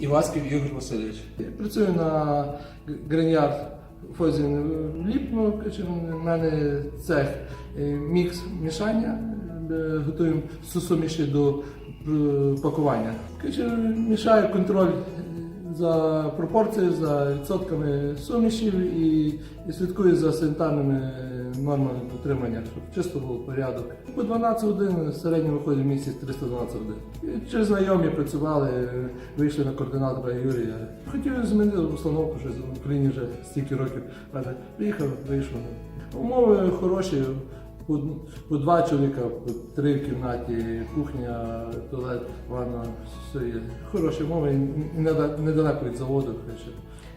Іваськів Ігор Васильович. Я працюю на Гринярд Фозін Ліпно, в мене цех е, мікс мішання, е, готуємо сусуміші до е, пакування. Мішаю контроль за пропорцією, за відсотками сумішів і, і слідкую за санітарними нормами дотримання, щоб чисто був порядок. По 12 годин в середньому виходить місяць 312 годин. І Через знайомі працювали, вийшли на координатора Юрія. Хотів змінити установку, що в Україні вже стільки років. Але Приїхав, вийшов. Умови хороші. По, два чоловіка, по три в кімнаті, кухня, туалет, ванна, все є. Хороші неда- недалеко від заводу.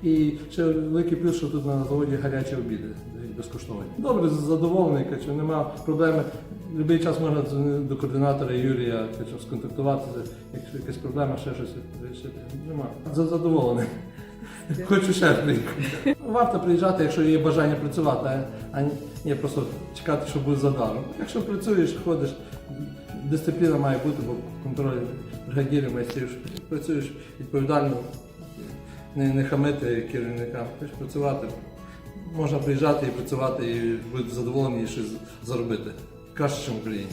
І ще великий плюс, що тут на заводі гарячі обіди безкоштовні. Добре, задоволений, коротше, нема проблеми. Будь-який час можна до координатора Юрія, коротше, сконтактуватися, якщо якась проблема, ще щось вирішити. Нема. Задоволений. Хочу приїхати. Варто приїжджати, якщо є бажання працювати, а- ні просто чекати, що буде задаром. Якщо працюєш, ходиш, дисципліна має бути, бо контроль бригадірів, майстрів, працюєш відповідально, не, не хамити керівникам, хочеш працювати. Можна приїжджати і працювати, і бути задоволені і щось заробити. Краще, ніж в Україні.